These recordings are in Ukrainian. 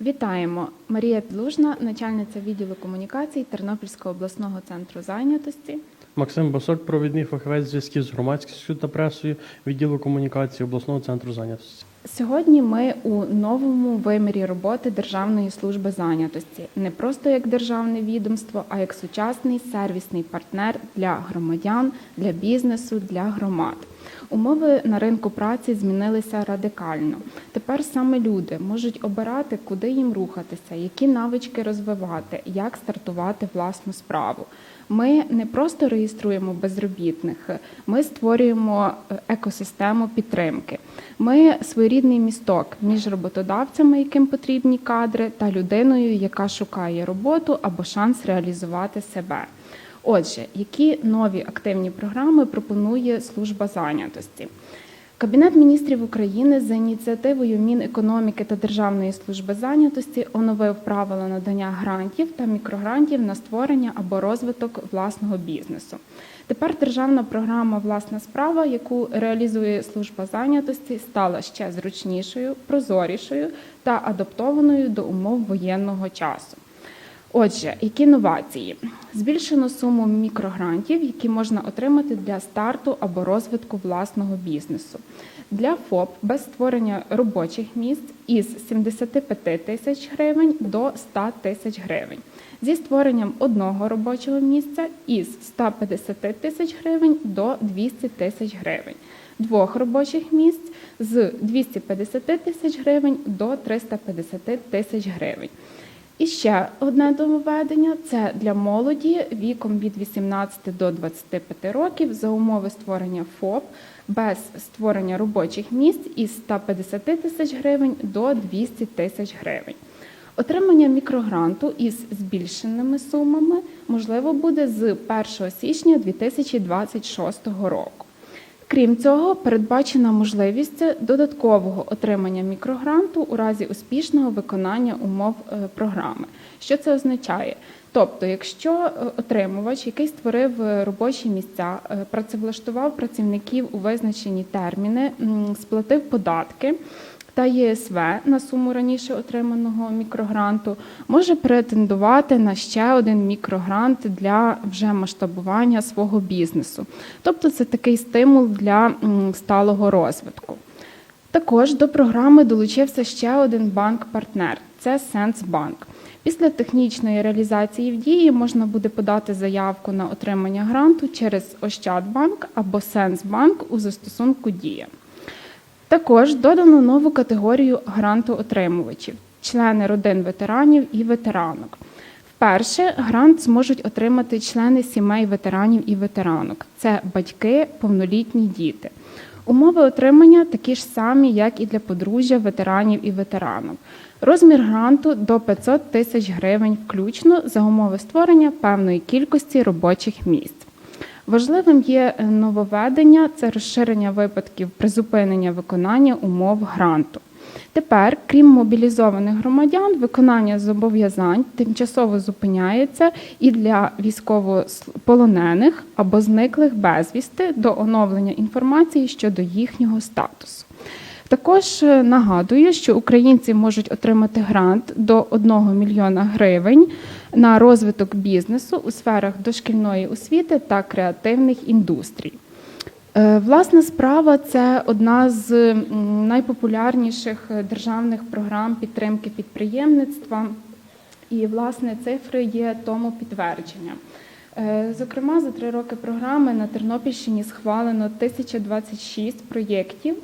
Вітаємо! Марія Підлужна, начальниця відділу комунікацій Тернопільського обласного центру зайнятості. Максим Басок, провідний фахівець зв'язків з громадськістю та пресою відділу комунікації обласного центру зайнятості. Сьогодні ми у новому вимірі роботи Державної служби зайнятості не просто як державне відомство, а як сучасний сервісний партнер для громадян, для бізнесу, для громад. Умови на ринку праці змінилися радикально. Тепер саме люди можуть обирати, куди їм рухатися, які навички розвивати, як стартувати власну справу. Ми не просто реєструємо безробітних, ми створюємо е, екосистему підтримки. Ми своєрідний місток між роботодавцями, яким потрібні кадри, та людиною, яка шукає роботу або шанс реалізувати себе. Отже, які нові активні програми пропонує служба зайнятості? Кабінет міністрів України за ініціативою Мінекономіки та Державної служби зайнятості оновив правила надання грантів та мікрогрантів на створення або розвиток власного бізнесу. Тепер державна програма Власна справа, яку реалізує служба зайнятості, стала ще зручнішою, прозорішою та адаптованою до умов воєнного часу. Отже, які новації? Збільшено суму мікрогрантів, які можна отримати для старту або розвитку власного бізнесу. Для ФОП без створення робочих місць із 75 тисяч гривень до 100 тисяч гривень. Зі створенням одного робочого місця із 150 тисяч гривень до 200 тисяч гривень. Двох робочих місць з 250 тисяч гривень до 350 тисяч гривень. І ще одне нововведення – це для молоді віком від 18 до 25 років за умови створення ФОП без створення робочих місць із 150 тисяч гривень до 200 тисяч гривень. Отримання мікрогранту із збільшеними сумами можливо буде з 1 січня 2026 року. Крім цього, передбачена можливість додаткового отримання мікрогранту у разі успішного виконання умов е, програми. Що це означає? Тобто, якщо е, отримувач, який створив е, робочі місця, працевлаштував працівників у визначені терміни, сплатив податки та ЄСВ на суму раніше отриманого мікрогранту, може претендувати на ще один мікрогрант для вже масштабування свого бізнесу. Тобто це такий стимул для сталого розвитку. Також до програми долучився ще один банк-партнер це Сенсбанк. Після технічної реалізації в дії можна буде подати заявку на отримання гранту через Ощадбанк або Сенсбанк у застосунку Дія. Також додано нову категорію грантоотримувачів члени родин ветеранів і ветеранок. Вперше грант зможуть отримати члени сімей ветеранів і ветеранок. Це батьки, повнолітні діти. Умови отримання такі ж самі, як і для подружжя ветеранів і ветеранок. Розмір гранту до 500 тисяч гривень включно за умови створення певної кількості робочих місць. Важливим є е, нововведення це розширення випадків призупинення виконання умов гранту. Тепер, крім мобілізованих громадян, виконання зобов'язань тимчасово зупиняється і для військовополонених або зниклих безвісти до оновлення інформації щодо їхнього статусу. Також е, нагадую, що українці можуть отримати грант до 1 мільйона гривень на розвиток бізнесу у сферах дошкільної освіти та креативних індустрій. Е, Власна справа це одна з найпопулярніших державних програм підтримки підприємництва, і власне цифри є тому підтвердженням. Е, Зокрема, за три роки програми на Тернопільщині схвалено 1026 проєктів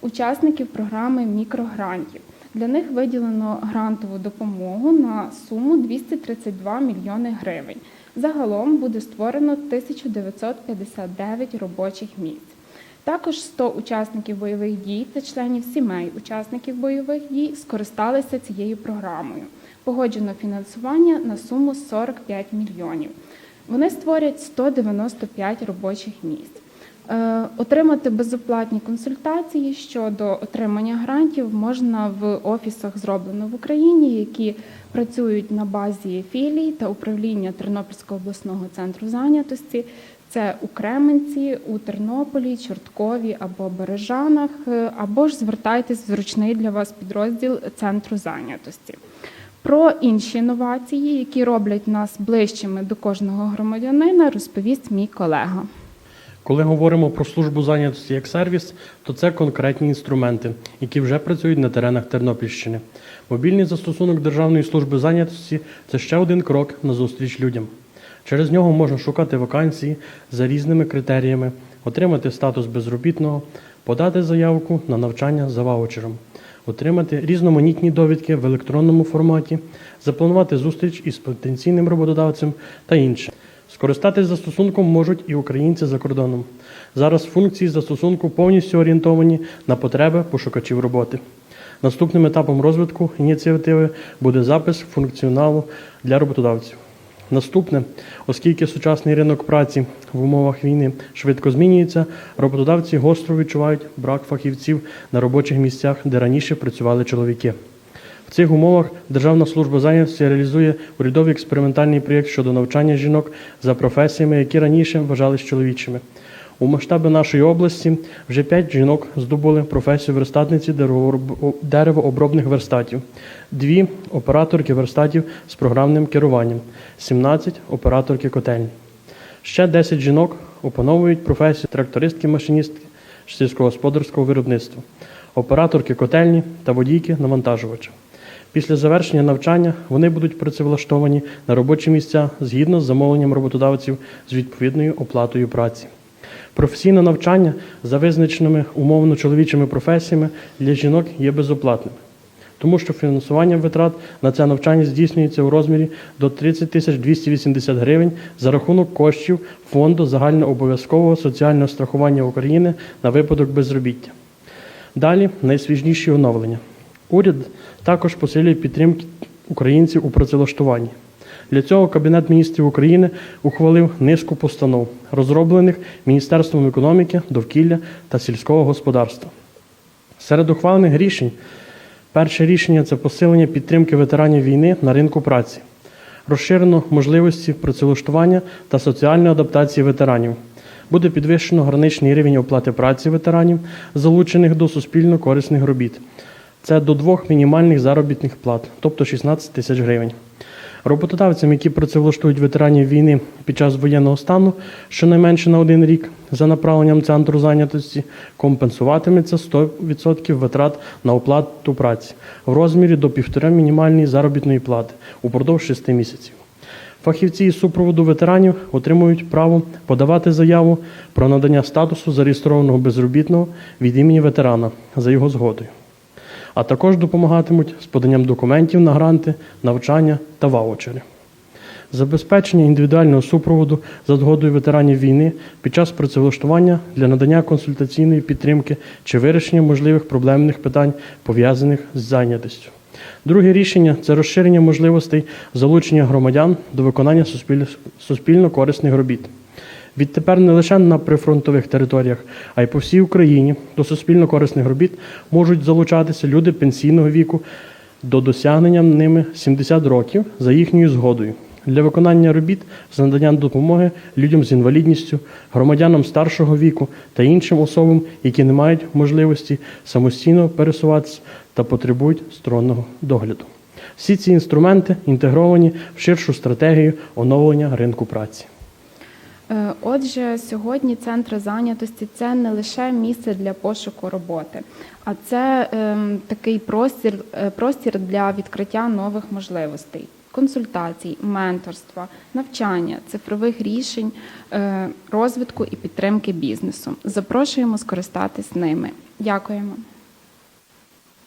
учасників програми мікрогрантів. Для них виділено грантову допомогу на суму 232 мільйони гривень. Загалом буде створено 1959 робочих місць. Також 100 учасників бойових дій та членів сімей учасників бойових дій скористалися цією програмою. Погоджено фінансування на суму 45 мільйонів. Вони створять 195 робочих місць. Е, Отримати безоплатні консультації щодо отримання грантів можна в офісах зроблено в Україні, які працюють на базі філій та управління Тернопільського обласного центру зайнятості. Це у Кременці, у Тернополі, Чорткові або Бережанах, е, або ж звертайтесь в зручний для вас підрозділ центру зайнятості. Про інші новації, які роблять нас ближчими до кожного громадянина, розповість мій колега. Коли говоримо про службу зайнятості як сервіс, то це конкретні інструменти, які вже працюють на теренах Тернопільщини. Мобільний застосунок Державної служби зайнятості це ще один крок на зустріч людям. Через нього можна шукати вакансії за різними критеріями, отримати статус безробітного, подати заявку на навчання за ваучером, отримати різноманітні довідки в електронному форматі, запланувати зустріч із потенційним роботодавцем та інше. Скористатись застосунком можуть і українці за кордоном. Зараз функції застосунку повністю орієнтовані на потреби пошукачів роботи. Наступним етапом розвитку ініціативи буде запис функціоналу для роботодавців. Наступне, оскільки сучасний ринок праці в умовах війни швидко змінюється, роботодавці гостро відчувають брак фахівців на робочих місцях, де раніше працювали чоловіки. В цих умовах Державна служба зайнятості реалізує урядовий експериментальний проєкт щодо навчання жінок за професіями, які раніше вважались чоловічими. У масштабі нашої області вже 5 жінок здобули професію верстатниці деревообробних верстатів, дві операторки верстатів з програмним керуванням, 17 операторки котельні. Ще 10 жінок опановують професію трактористки-машиністки сільськогосподарського виробництва, операторки котельні та водійки навантажувача. Після завершення навчання вони будуть працевлаштовані на робочі місця згідно з замовленням роботодавців з відповідною оплатою праці. Професійне навчання за визначеними умовно чоловічими професіями для жінок є безоплатним, тому що фінансування витрат на це навчання здійснюється у розмірі до 30 тисяч 280 гривень за рахунок коштів Фонду загальнообов'язкового соціального страхування України на випадок безробіття. Далі найсвіжніші оновлення. Уряд також посилює підтримки українців у працевлаштуванні. Для цього Кабінет міністрів України ухвалив низку постанов, розроблених Міністерством економіки, довкілля та сільського господарства. Серед ухвалених рішень перше рішення це посилення підтримки ветеранів війни на ринку праці, розширено можливості працевлаштування та соціальної адаптації ветеранів. Буде підвищено граничний рівень оплати праці ветеранів, залучених до суспільно корисних робіт. Це до двох мінімальних заробітних плат, тобто 16 тисяч гривень. Роботодавцям, які працевлаштують ветеранів війни під час воєнного стану, щонайменше на один рік за направленням центру зайнятості, компенсуватиметься 100% витрат на оплату праці в розмірі до півтора мінімальної заробітної плати упродовж 6 місяців. Фахівці із супроводу ветеранів отримують право подавати заяву про надання статусу зареєстрованого безробітного від імені ветерана за його згодою а також допомагатимуть з поданням документів на гранти, навчання та ваучери. Забезпечення індивідуального супроводу за згодою ветеранів війни під час працевлаштування для надання консультаційної підтримки чи вирішення можливих проблемних питань, пов'язаних з зайнятістю. Друге рішення це розширення можливостей залучення громадян до виконання суспільно корисних робіт. Відтепер не лише на прифронтових територіях, а й по всій Україні до суспільно корисних робіт можуть залучатися люди пенсійного віку до досягнення ними 70 років за їхньою згодою для виконання робіт з наданням допомоги людям з інвалідністю, громадянам старшого віку та іншим особам, які не мають можливості самостійно пересуватися та потребують стороннього догляду. Всі ці інструменти інтегровані в ширшу стратегію оновлення ринку праці. Е, Отже, сьогодні центри зайнятості це не лише місце для пошуку роботи, а це ем, такий простір, е, простір для відкриття нових можливостей, консультацій, менторства, навчання, цифрових рішень, е, розвитку і підтримки бізнесу. Запрошуємо скористатись ними. Дякуємо.